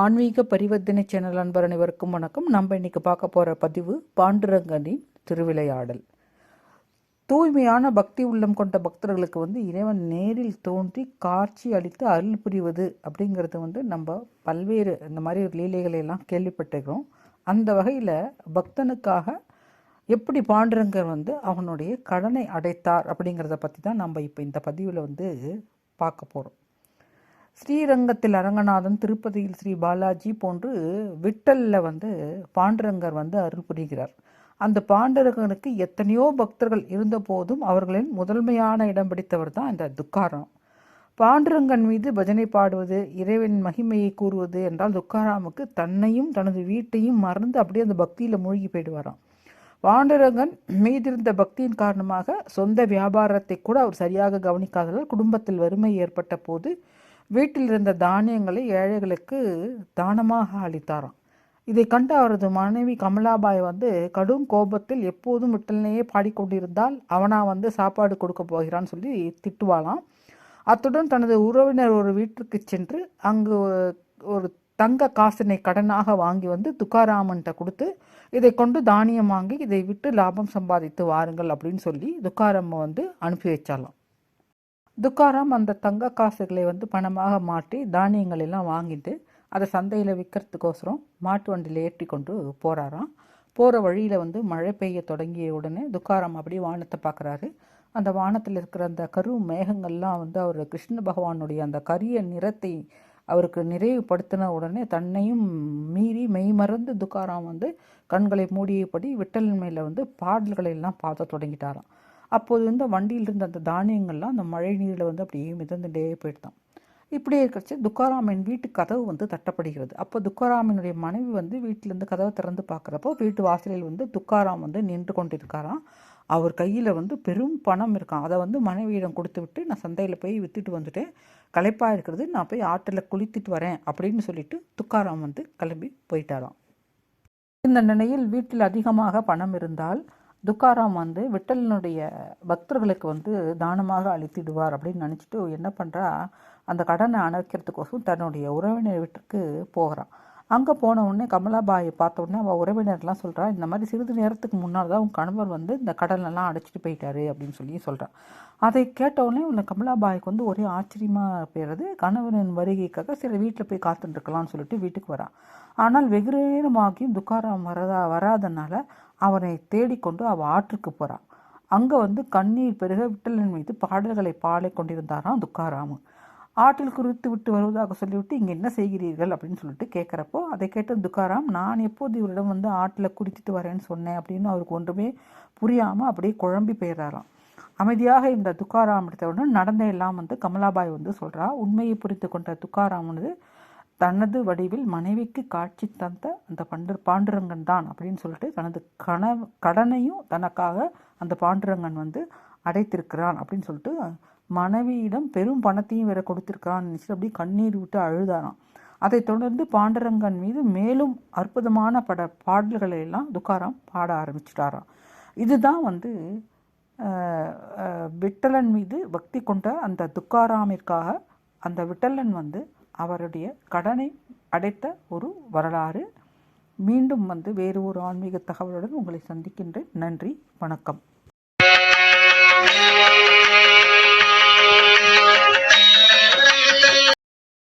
ஆன்மீக பரிவர்த்தனை சேனல் அன்பர் அனைவருக்கும் வணக்கம். நம்ம இன்னைக்கு பார்க்க போகிற பதிவு பாண்டுரங்கனின் திருவிளையாடல். தூய்மையான பக்தி உள்ளம் கொண்ட பக்தர்களுக்கு வந்து இறைவன் நேரில் தோன்றி காட்சி அளித்து அருள் புரிவது அப்படிங்கிறது வந்து நம்ம பல்வேறு இந்த மாதிரி லீலைகளை எல்லாம் கேள்விப்பட்டிருக்கிறோம். அந்த வகையில் பக்தனுக்காக எப்படி பாண்டுரங்கர் வந்து அவனுடைய கடனை அடைத்தார் அப்படிங்கிறத பற்றி தான் நம்ம இப்போ இந்த பதிவில் வந்து பார்க்க போகிறோம் ஸ்ரீரங்கத்தில் அரங்கநாதன் திருப்பதியில் ஸ்ரீ பாலாஜி போன்று விட்டலில் வந்து பாண்டுரங்கர் வந்து அருள் புரிகிறார். அந்த பாண்டுரங்கனுக்கு எத்தனையோ பக்தர்கள் இருந்தபோதும் அவர்களின் முதன்மையான இடம் பிடித்தவர் தான் இந்த துக்காராம். பாண்டுரங்கன் மீது பஜனை பாடுவது இறைவன் மகிமையை கூறுவது என்றால் துக்காராமுக்கு தன்னையும் தனது வீட்டையும் மறந்து அப்படியே அந்த பக்தியில் மூழ்கி போயிடுவாராம். பாண்டுரங்கன் மீதிருந்த பக்தியின் காரணமாக சொந்த வியாபாரத்தை கூட அவர் சரியாக கவனிக்காததால் குடும்பத்தில் வறுமை ஏற்பட்ட போது வீட்டில் இருந்த தானியங்களை ஏழைகளுக்கு தானமாக அளித்தாராம். இதை கண்டு அவரது மனைவி கமலாபாய் வந்து கடும் கோபத்தில் எப்போதும் விட்டலனையே பாடிக்கொண்டிருந்தால் அவனா வந்து சாப்பாடு கொடுக்க போகிறான்னு சொல்லி திட்டுவாளாம். அத்துடன் தனது உறவினர் ஒரு வீட்டிற்கு சென்று அங்கு ஒரு தங்க காசினை கடனாக வாங்கி வந்து துக்காராமன்கிட்ட கொடுத்து இதை கொண்டு தானியம் வாங்கி இதை விட்டு லாபம் சம்பாதித்து வாருங்கள் அப்படின்னு சொல்லி துக்காராம வந்து அனுப்பி வச்சாலாம் துக்காராம் அந்த தங்க காசுகளை வந்து பணமாக மாற்றி தானியங்கள் எல்லாம் வாங்கிட்டு அதை சந்தையில் விற்கிறதுக்கோசரம் மாட்டு வண்டியில் ஏற்றி கொண்டு போகிறாராம் போகிற வழியில் வந்து மழை பெய்ய தொடங்கிய உடனே துக்காராம் அப்படியே வானத்தை பார்க்குறாரு. அந்த வானத்தில் இருக்கிற அந்த கரு மேகங்கள்லாம் வந்து அவர் கிருஷ்ண பகவானுடைய அந்த கரிய நிறத்தை அவருக்கு நிறைவுபடுத்தின உடனே தன்னையும் மீறி மெய்மறந்து துக்காராம் வந்து கண்களை மூடியபடி விட்டலின் மேலே வந்து பாடல்களை எல்லாம் பார்த்த தொடங்கிட்டாராம். அப்போது வந்து வண்டியில் இருந்த அந்த தானியங்கள்லாம் அந்த மழை நீரில் வந்து அப்படியே மிதந்துட்டே போயிட்டான் இப்படியே இருக்கிறச்சு துக்காராமின் வீட்டு கதவு வந்து தட்டப்படுகிறது. அப்போ துக்காராமினுடைய மனைவி வந்து வீட்டிலேருந்து கதவை திறந்து பார்க்குறப்போ வீட்டு வாசலில் வந்து துக்காராம் வந்து நின்று கொண்டிருக்காராம். அவர் கையில் வந்து பெரும் பணம் இருக்கான் அதை வந்து மனைவியிடம் கொடுத்து விட்டு நான் சந்தையில் போய் விற்றுட்டு வந்துட்டேன். களைப்பாக இருக்கிறது. நான் போய் ஆற்றில் குளித்துட்டு வரேன் அப்படின்னு சொல்லிட்டு துக்காராம் வந்து கிளம்பி போயிட்டாராம். இந்த நிலையில் வீட்டில் அதிகமாக பணம் இருந்தால் துக்காராம் வந்து விட்டலினுடைய பக்தர்களுக்கு வந்து தானமாக அளித்திடுவார் அப்படின்னு நினச்சிட்டு என்ன பண்ணுறா அந்த கடனை அணைக்கிறதுக்கோசம் தன்னுடைய உறவினர் வீட்டுக்கு போகிறான். அங்கே போன உடனே கமலாபாயை பார்த்த உடனே அவள் உறவினர்லாம் சொல்கிறா இந்த மாதிரி சிறிது நேரத்துக்கு முன்னால் தான் உன் கணவர் வந்து இந்த கடலெல்லாம் அடைச்சிட்டு போயிட்டாரு அப்படின்னு சொல்லி சொல்கிறான் அதை கேட்டவுடனே உள்ள கமலாபாய்க்கு வந்து ஒரே ஆச்சரியமாக போயிடுறது கணவனின் வருகைக்காக சில வீட்டில் போய் காத்துட்டுருக்கலாம்னு சொல்லிட்டு வீட்டுக்கு வரான் ஆனால் வெகு நேரமாகியும் துக்காராம் வரதா வராதனால அவனை தேடிக்கொண்டு அவள் ஆற்றுக்கு போகிறான் அங்கே வந்து கண்ணீர் பெருக விட்டலின் மீது பாடல்களை பாடிக்கொண்டிருந்தாராம் கொண்டிருந்தாராம் ஆற்றில் குறித்து விட்டு வருவதாக சொல்லிவிட்டு இங்கே என்ன செய்கிறீர்கள் அப்படின்னு சொல்லிட்டு கேட்குறப்போ அதை கேட்ட துக்காராம் நான் எப்போது இவரிடம் வந்து ஆற்றில் குறித்துட்டு வரேன்னு சொன்னேன் அப்படின்னு அவருக்கு ஒன்றுமே புரியாமல் அப்படியே குழம்பி போயிடுறாராம். அமைதியாக இந்த துக்காராம் எடுத்தவுடன் நடந்த எல்லாம் வந்து கமலாபாய் வந்து சொல்கிறா உண்மையை புரிந்து கொண்ட துக்காராம் வந்து தனது வடிவில் மனைவிக்கு காட்சி தந்த அந்த பண்டு பாண்டுரங்கன் தான் அப்படின்னு சொல்லிட்டு தனது கன கடனையும் தனக்காக அந்த பாண்டுரங்கன் வந்து அடைத்திருக்கிறான் அப்படின்னு சொல்லிட்டு மனைவியிடம் பெரும் பணத்தையும் வேற கொடுத்திருக்கிறான்னு நினச்சிட்டு அப்படியே கண்ணீர் விட்டு அழுதாராம். அதைத் தொடர்ந்து பாண்டரங்கன் மீது மேலும் அற்புதமான பட பாடல்களை எல்லாம் துக்காராம் பாட ஆரம்பிச்சிட்டாராம். இதுதான் வந்து விட்டலன் மீது பக்தி கொண்ட அந்த துக்காராமிற்காக அந்த விட்டலன் வந்து அவருடைய கடனை அடைத்த ஒரு வரலாறு. மீண்டும் வந்து வேறு ஒரு ஆன்மீக தகவலுடன் உங்களை சந்திக்கின்றேன். நன்றி வணக்கம்.